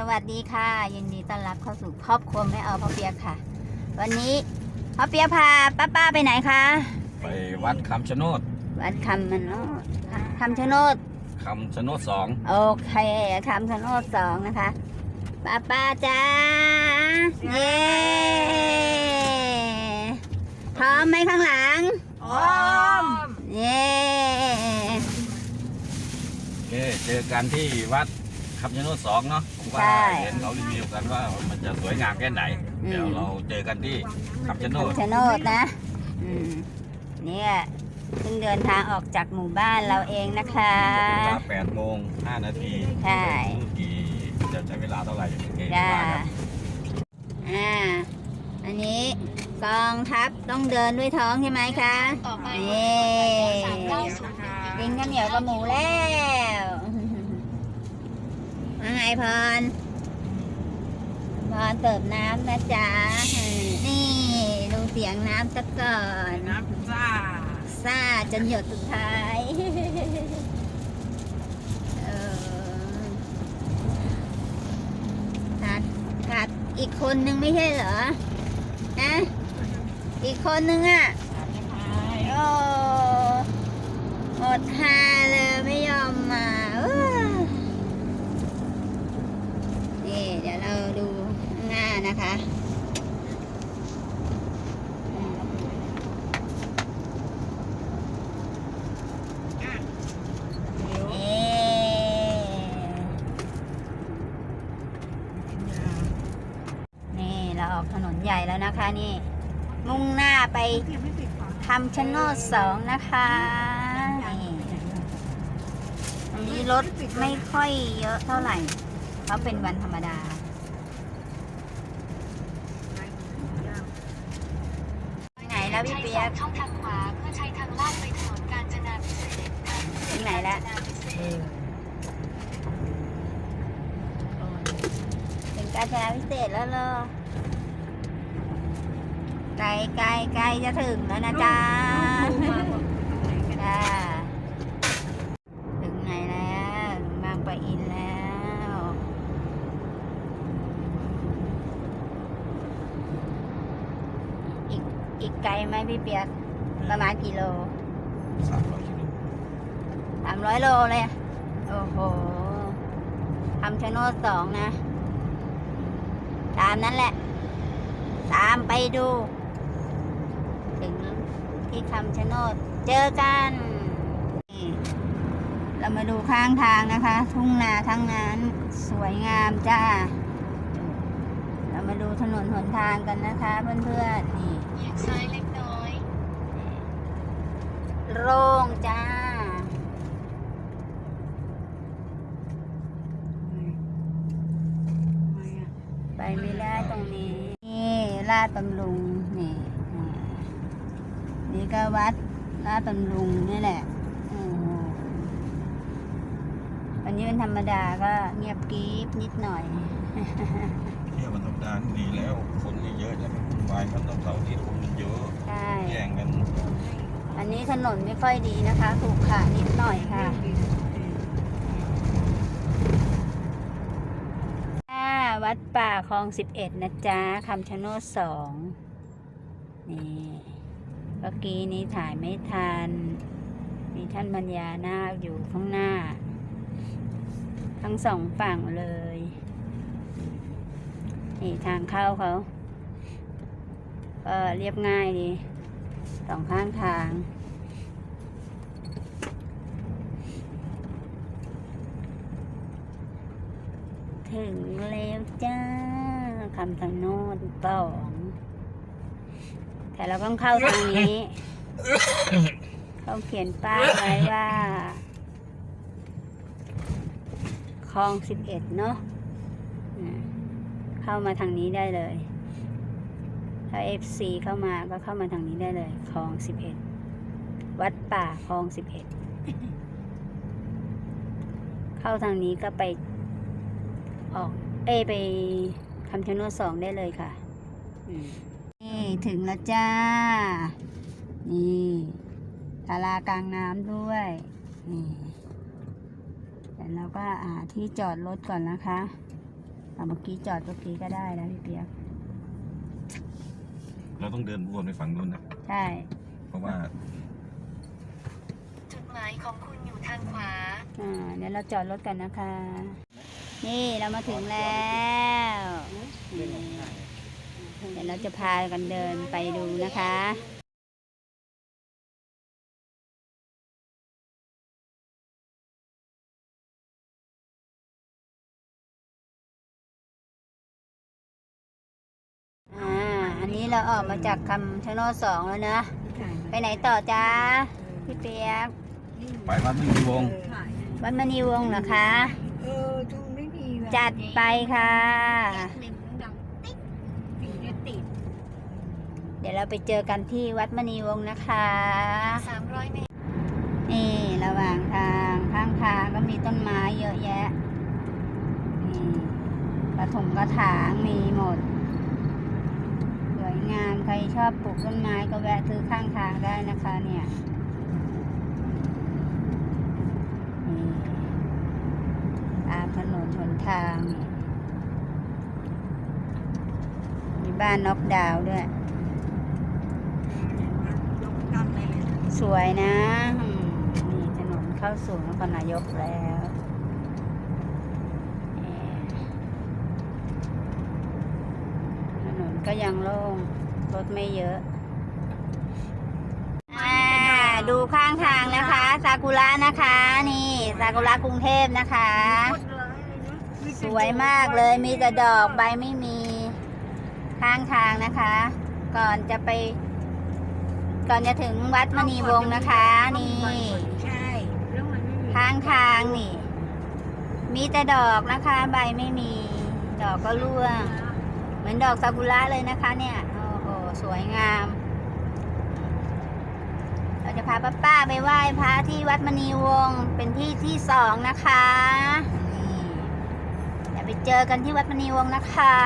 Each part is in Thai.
สวัสดีค่ะ ยินดีต้อนรับเข้าสู่ครอบครัวแม่เอาพ่อเปียกค่ะ วันนี้พ่อเปียกพาป้าป้าไปไหนคะไปวัดคำชะโนดวัดคำมันโนดคำชะโนดคำชะโนดสองโอเคคำชะโนดสองนะคะป้าป้าจ้าเย้พร้อมไหมข้างหลังพร้อมเย้โอเคเจอกันที่วัดคำชะโนดสองเนาะ ผมว่าเห็นเขารีวิวกันว่ามันจะสวยงามแค่ไหน เดี๋ยวเราเจอกันที่คำชะโนดคำชะโนดนะ อืมเนี่ยเพิ่งเดินทางออกจากหมู่บ้านเราเองนะคะ เวลาแปดโมงห้านาทีใช่ไม่รู้กี่จะใช้เวลาเท่าไหร่โอเคจ้าว่ากันอ่า อันนี้กองทัพต้องเดินด้วยท้องใช่ไหมคะนี่กินข้าวเหนียวกับหมูแล้ว ว่าไงพรพรเติบน้ำนะจ๊ะนี่ ดูเสียงน้ำซะก่อน น้ำจ้าซ่าจนหยดสุดท้ายเออขาดขาดอีกคนนึงไม่ใช่เหรอนะอีกคนนึงอะโอ้อดทาเลยไม่ยอมมาเอ้อนี่เดี๋ยวเราดูข้างห นะคะ นี่เราออกถนนใหญ่แล้วนะคะนี่ มุ่งหน้าไปยังไม่ปิดฝาคำชะโนดสองนะคะนี่อันนี้รถไม่ค่อยเยอะเท่าไหร่ เพราะเป็นวันธรรมดา ไหน แล้วพี่เปียกช่องทางขวาเพื่อใช้ทางลาดไปถนนกาญจนาพิเศษกถึงไหนแล้วกาญจนาพิเศษกถึงกาญจนาพิเศษแล้วเหรอไกลไกลไกลจะถึงแล้วนะจ๊ะจ้าถึงไหนแล้วถึงบางปะอินแล้ว อีกอีกไกลไหมพี่เปียกประมาณกี่โลสามร้อยกิโลสามร้อยโลเลยอะโอ้โหคำชะโนดสองนะ ตามนั้นแหละ ตามไปดู ถึงที่คำชะโนดเจอกันนี่เรามาดูข้างทางนะคะ ทุ่งนาทั้งนั้น สวยงามจ้า เรามาดูถนนหนทางกันนะคะเพื่อนๆนี่ เอียงซ้ายเล็กน้อย โล่งจ้า ไปไม่ได้ตรงนี้ นี่ลาดบำรุง นี่อ่านี่ก็วัดลาดบำรุงนี่แหละโอ้โหวันนี้เป็นธรรมดาก็เงียบกริบนิดหน่อยเที่ยววันธรรมดานี่ดีแล้ว คนไม่เยอะจะไม่วุ่น วายครับตอนเสาร์อาที่คนมันเยอะใช่ แย่งกันอันนี้ถนนไม่ค่อยดีนะคะถูกขานิดหน่อยค่ะค่ะวัดป่าคลองสิบเอ็ดนะจ๊ะคำชะโนดสองนี่เมื่อกี้นี้ถ่ายไม่ทัน มีท่านบรรยานาคอยู่ข้างหน้า ทั้งสองฝั่งเลย นี่ทางเข้าเขา ก็เรียบง่ายดีสองข้างทาง ถึงแล้วจ้าคำชะโนดสองแต่เราต้องเข้าทางนี้ เขาเขียนป้ายไว้ว่าคลองสิบเอ็ดเนาะเข้ามาทางนี้ได้เลย ถ้าเอฟซีเข้ามาก็เข้ามาทางนี้ได้เลยคลองสิบเอ็ดวัดป่าคลองสิบเอ็ดเข้าทางนี้ก็ไปออก เอยไปคำชะโนดสองได้เลยค่ะนี่ถึงแล้วจ้า นี่ศาลากลางน้ำด้วย นี่แต่เราก็หาที่จอดรถก่อนนะคะเอาเมื่อกี้จอดเมื่อกี้ก็ได้นะพี่เปียก เราต้องเดินวนไปฝั่งนู้นนะ ใช่ เพราะว่า จุดหมายของคุณอยู่ทางขวา อ่าเดี๋ยวเราจอดรถกันนะคะ นี่เรามาถึงแล้วนี่เดี๋ยวเราจะพากันเดินไปดูนะคะ เราออกมาจากคำชะโนดสองแล้วนะ ไปไหนต่อจ้าพี่เปียกไปวัดไม่มีวงศ์วัดมณีวงศ์เหรอคะ เออจุงไม่มีแบบจัดไปค่ะหนึ่งดังติ๊กสีเนี่ยติดเดี๋ยวเราไปเจอกันที่วัดมณีวงศ์นะคะ300เมตรนี่ระหว่างทางข้างทางก็มีต้นไม้เยอะแยะนี่กระถงกระถางมีหมดสวย งามใครชอบปลูกต้นไม้ก็แวะซื้อข้างทางได้นะคะเนี่ยนี่ตามถนนหนทางนี่มีบ้านน็อกดาวน์ด้วยลงกันเลยสวยนะอืมนี่ถนนเข้าสู่นครนายกแล้วเอ่อถนน ก็ยังโล่งรถไม่เยอะอ่าดูข้างทางนะคะซากุระนะคะ นี่ซากุระกรุงเทพนะคะ สวยมากเลยมีแต่ดอกใบไม่มีข้างทางนะคะ ก่อนจะไป ก่อนจะถึงวัดมณีวงศ์นะคะ นี่ใช่ข้างทางนี่ มีแต่ดอกนะคะ ใบไม่มี ดอกก็ร่วง มือนดอกซากุระเลยนะคะ เนี่ยโอ้โหสวยงาม เราจะพาป้าป้าไปไหว้พระที่วัดมณีวงศ์เป็นที่ที่สองนะคะนี่เดี๋ยวไปเจอกันที่วัดมณีวงศ์นะคะ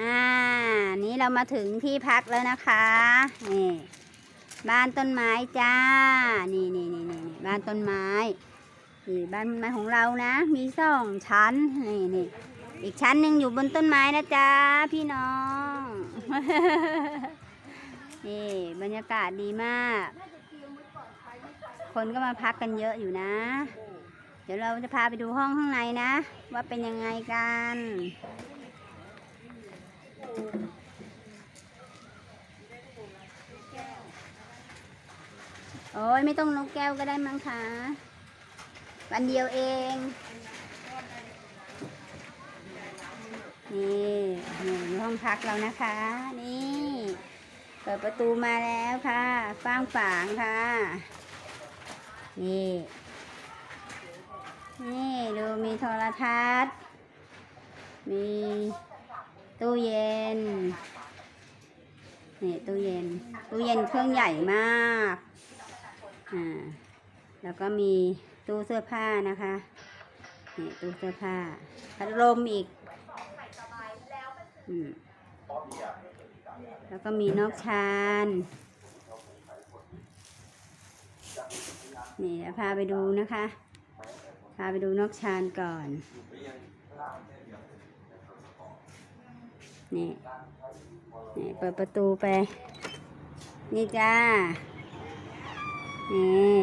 อ่า นี้เรามาถึงที่พักแล้วนะคะ นี่ บ้านต้นไม้จ้า นี่นี่นี่นี่บ้านต้นไม้ นี่บ้านต้นไม้ของเรานะ มีสองชั้น นี่นี่อีกชั้นหนึ่งอยู่บนต้นไม้นะจ๊ะพี่น้อง นี่บรรยากาศดีมาก คนก็มาพักกันเยอะอยู่นะ เดี๋ยวเราจะพาไปดูห้องข้างในนะ ว่าเป็นยังไงกัน โอ้ยไม่ต้องนกแก้วก็ได้มั้งคะวันเดียวเอง นี่อยู่ห้องพักเรานะคะ นี่ เปิดประตูมาแล้วค่ะ ฟ้างฝางค่ะ นี่ นี่ ดูมีโทรทัศน์ มี ตู้เย็นนี่ตู้เย็น ตู้เย็นเครื่องใหญ่มากอ่าแล้วก็มีตู้เสื้อผ้านะคะนี่ตู้เสื้อผ้าพัดลมอีกอืมแล้วก็มีนอกชานนี่ยพาไปดูนะคะ พาไปดูนอกชานก่อน นี่นี่เปิดประตูไป นี่จ้า นี่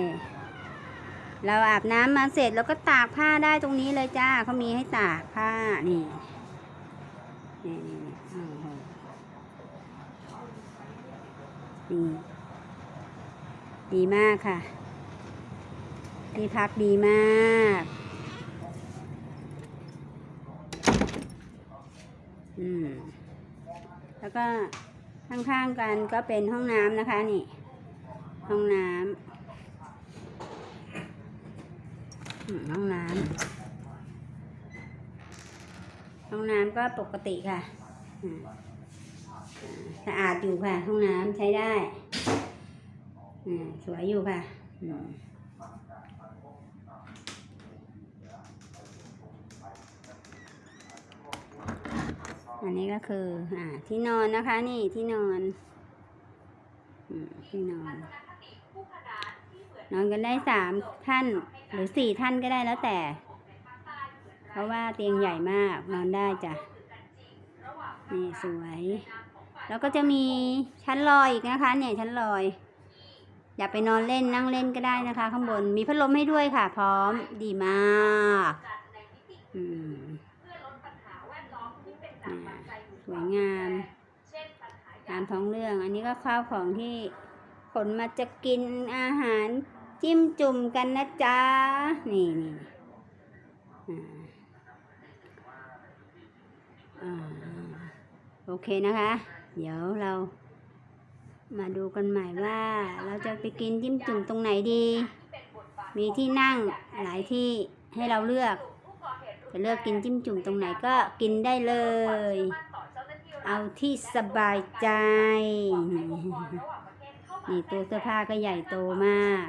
เราอาบน้ำมาเสร็จเราก็ตากผ้าได้ตรงนี้เลยจ้าเขามีให้ตากผ้านี่ นี่นี่นี่ดีมากค่ะ ที่พักดีมาก อืมแล้วก็ข้างๆกันก็เป็นห้องน้ำนะคะนี่ ห้องน้ำห้องน้ำห้องน้ำก็ปกติค่ะสะอาดอยู่ค่ะ ห้องน้ำใช้ได้สวยอยู่ค่ะ อันนี้ก็คืออ่าที่นอนนะคะ นี่ที่นอนอที่นอน นอนกันได้สามท่านหรือสี่ท่านก็ได้แล้วแต่ เพราะว่าเตียงใหญ่มากนอนได้จ้ะนี่สวย แล้วก็จะมีชั้นลอยอีกนะคะ เนี่ยชั้นลอยอย่าไปนอนเล่นนั่งเล่นก็ได้นะคะ ข้างบนมีพัดลมให้ด้วยค่ะ พร้อมดีมาก อืม สวยงามตามท้องเรื่อง อันนี้ก็ข้าวของที่ขนมาจะกินอาหารจิ้มจุ่มกันนะจ๊ะ นี่นี่อ่าโอเคนะคะ เดี๋ยวเรามาดูกันใหม่ว่าเราจะไปกินจิ้มจุ่มตรงไหนดี มีที่นั่งหลายที่ให้เราเลือก จะเลือกกินจิ้มจุ่มตรงไหนก็กินได้เลย เอาที่สบายใจ นี่ตู้เสื้อผ้าก็ใหญ่โตมาก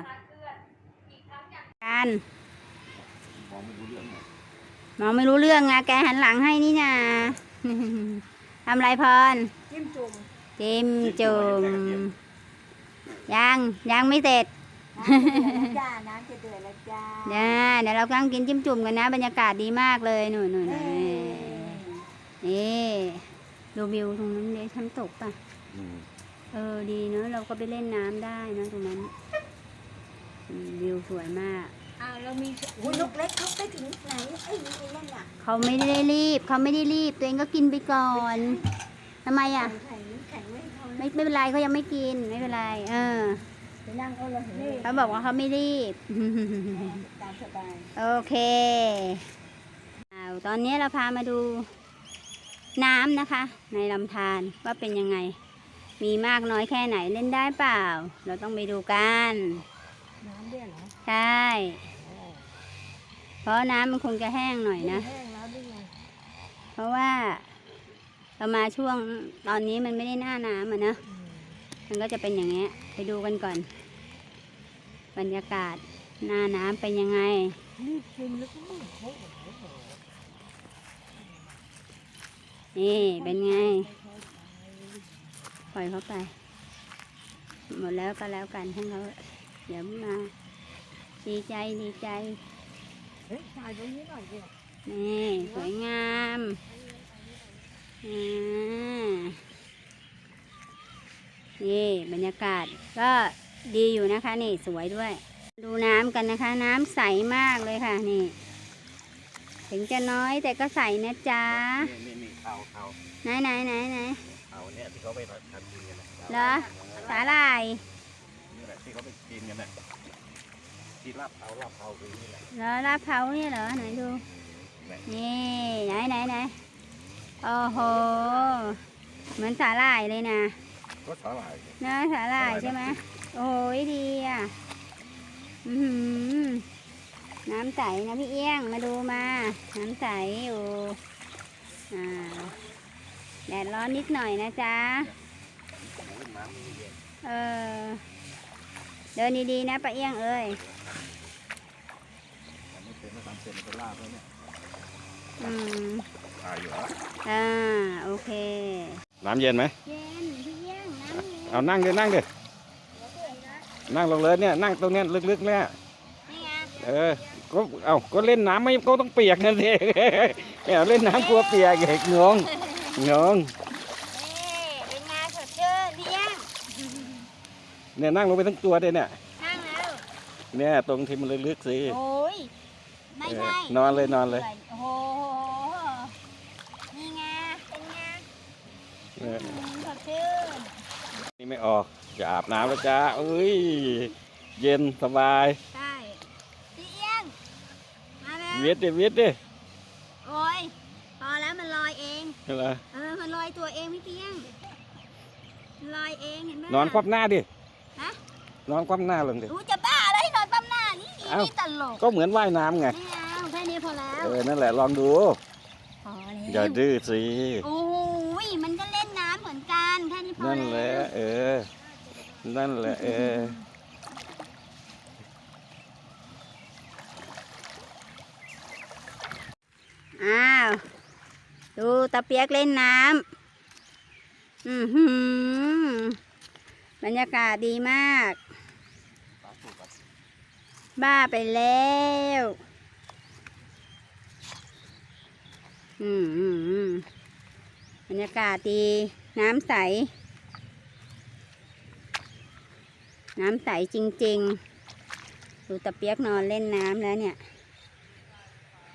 กันมองไม่รู้เรื่องไงแกหันหลังให้นี่นาทำไรพรจิ้มจุ่มจิ้มจุ่มยังยังไม่เสร็จจ้าน้ำจะเดือดแล้วจ้าเดี๋ยวเดี๋ยวเรากำลังกินจิ้มจุ่มกันนะ บรรยากาศดีมากเลยหนูหนูนนี่นี่ ดูวิวตรงนั้นเลยทำตกป่ะ อืมเออดีเนอะเราก็ไปเล่นน้ำได้นะตรงนั้นอืมวิวสวยมาก อ้าวเรามีโอ้ยนกเล็กนกไปถึงไหนไอ้นี่นั่นน่ะเขาไม่ได้รีบ เขาไม่ได้รีบ ตัวเองก็กินไปก่อนทำไมอะ แข็งแข็งไม่พอไม่ไม่เป็นไรเขายังไม่กินไม่เป็นไร เออไปนั่งเอาเลยนี่เขาบอกว่าเขาไม่รีบ ตามสบาย โอเคอ้าวตอนนี้เราพามาดู น้ำนะคะ ในลำธารว่าเป็นยังไง มีมากน้อยแค่ไหนเล่นได้เปล่า เราต้องไปดูกัน น้ำด้วยเหรอใช่ เพราะน้ำมันคงจะแห้งหน่อยนะ แห้งแล้วด้วยไงเพราะว่า เรามาช่วงตอนนี้มันไม่ได้หน้าน้ำอะนะ มันก็จะเป็นอย่างเงี้ย ไปดูกันก่อน บรรยากาศหน้าน้ำเป็นยังไง รีบกินแล้วก็ไม่โอ้โห นี่เป็นไง ปล่อยเขาไป หมดแล้วก็แล้วกันให้เขาเดี๋ยวมาดีใจดีใจถ่ายตรงนี้หน่อยดินี่สวยงามอ่านี่บรรยากาศก็ดีอยู่นะคะนี่สวยด้วย ดูน้ำกันนะคะ น้ำใสมากเลยค่ะนี่ ถึงจะน้อยแต่ก็ใสนะจ๊ะนี่น เขาเขาไหนไหนไหนไหนเขาเนี่ยที่เขาไปทำกินกันนะเหรอสาหร่ายนี่แหละที่เขาไปกินกันนะที่ลาบเขาลาบเขาคือนี่แหละเหรอลาบเผาเนี่ยเหรอไหนดูนี่ไหนไหนไหนโอ้โหเหมือนสาหร่ายเลยนะก็สาหร่ายเนื้อสาหร่ายใช่ไหมโอ้ยดีอะอือหือน้ำใสนะพี่เอี้ยงมาดูมา น้ำใสอยู่อ่า แดดร้อนนิดหน่อยนะจ๊ะน้ำนี่เย็นเออ เดินดีๆนะป้าเอี้ยงเอ้ยไม่เป็นไม่ทำเป็นเป็นลาบแล้วเนี่ย อืมถ่ายอยู่เหรออ่า โอเค น้ำเย็นไหม เย็นพี่เอี้ยงน้ำเย็นเอานั่งเดินั่งเดินั่งลงเลยเนี่ย นั่งตรงเนี้ยลึกๆเนี่ย นี่ไงเออ ก็ เอาก็เล่นน้ำไม่ก็ต้องเปียกนั่นสิ แหมเล่นน้ำกลัวเปียกเอกงงงงนี่เป็นไงสดชื่นพี่เอี้ยงเนี่ยนั่งลงไปทั้งตัวเลยเนี่ยนั่งแล้วเนี่ยตรงที่มันลึกๆสิโอ้ยไม่ใช่เออนอนเลยนอนเลยโอ้โหนี่ไงเป็นไงเอออืมสดชื่นนี่ไม่ออกจะอาบน้ำแล้วจ้าเอ้ยเย็นสบายใช่พี่เอียงมาแล้วเวียดดิเวียดดิ โอ้ย พอแล้วมันล อยเองอะไร เออมันลอยตัวเองพี่เพียงมันลอยเองเห็นไหมนอนคว่ำหน้าดิ ฮะนอนคว่ำหน้าลงดิรู้จะบ้าแล้วให้นอนปั๊มหน้านี่เอ้า นี่ตลกก็เหมือนว่ายน้ำไง ไม่เอาแค่นี้พอแล้วเออ นั่นแหละลองดู พอแล้วอย่าดื้อสิ โอ้ยมันก็เล่นน้ำเหมือนกันแค่นี้พอนั่นแหละเออ นั่นแหละเออ อ้าว ดูตะเปียกเล่นน้ำอือหือบรรยากาศดีมาก บ้าไปแล้วอืมอืมอืมบรรยากาศดี น้ำใส น้ำใสจริง ๆ ดูตะเปียกนอนเล่นน้ำแล้วเนี่ย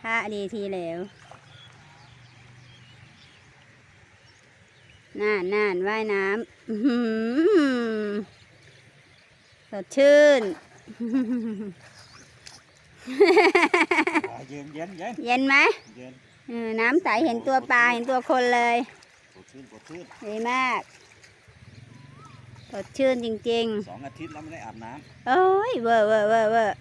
ท่าดีทีแล้ว น่านน่านว่ายน้ำอื้อหือสดชื่น เย็นเย็นเย็นเย็นไหมเย็นเออน้ำใสเห็นตัวปลาเห็นตัวคนเลยสดชื่นสดชื่นดีมากสดชื่นจริงสองอาทิตย์แล้วไม่ได้อาบน้ำๆโอ้ยเวอร์เวอร์เวอร์เวอร์